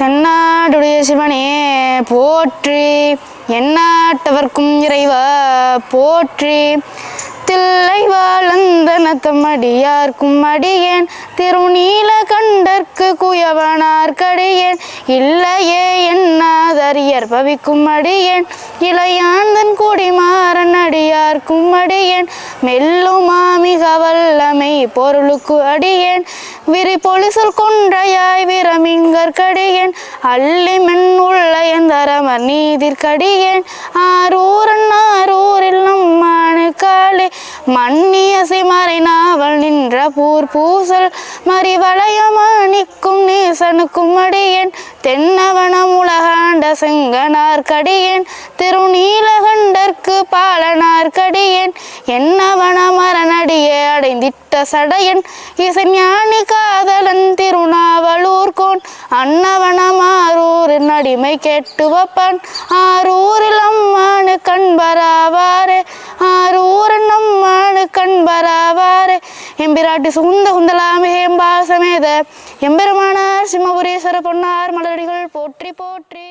தென்னாடுடைய சிவனே போற்றி. எந்நாட்டவர்க்கும் இறைவா போற்றி. தில்லை வாழந்தனத்தமடியார்க்கும் அடியேன். திருநீல கண்டற்கு குயவனார்க்கடியேன் இல்லையே என்னாதரியர் பவிக்கும் அடியேன். இளையாந்தன் குடிமாறன் அடியார்க்கும் அடியேன். மெல்லுமா மிக வல்லமை பொருளுக்கு அடியேன். விரி பொலிசல் கொன்றையாய் விரமிங்கற்கடியேன் அள்ளி மென் உள்ள எந்தரமர் நீதிற்கடியேன் ஆரூரன் ஆரூரில் நம்மானு காளி மன்னிய சிமறை நாவல் நின்ற பூர் பூசல் மறிவளையமணிக்கும் நேசனுக்கும் அடியேன். தென்னவனம் உலகாண்ட செங்கனார்கடியேன் திருநீலகண்டற்கு பாலனார் கடியேன் என்னவன மரணடியே அடைந்திட்ட சடையன். இசைஞானி காதலன் திரு அன்னவனமாரூரின் அடிமை கேட்டு வப்பன் ஆரூரில் அம்மானு கண்பராவாரே. ஆரூரன் அம்மானு கண்பராவாரே. எம்பிராட்டி சுகுந்த குந்தலாமே எம்பாசமேத எம்பெருமானார் சிம்மபுரீஸ்வர பொன்னார் மலரடிகள் போற்றி போற்றி.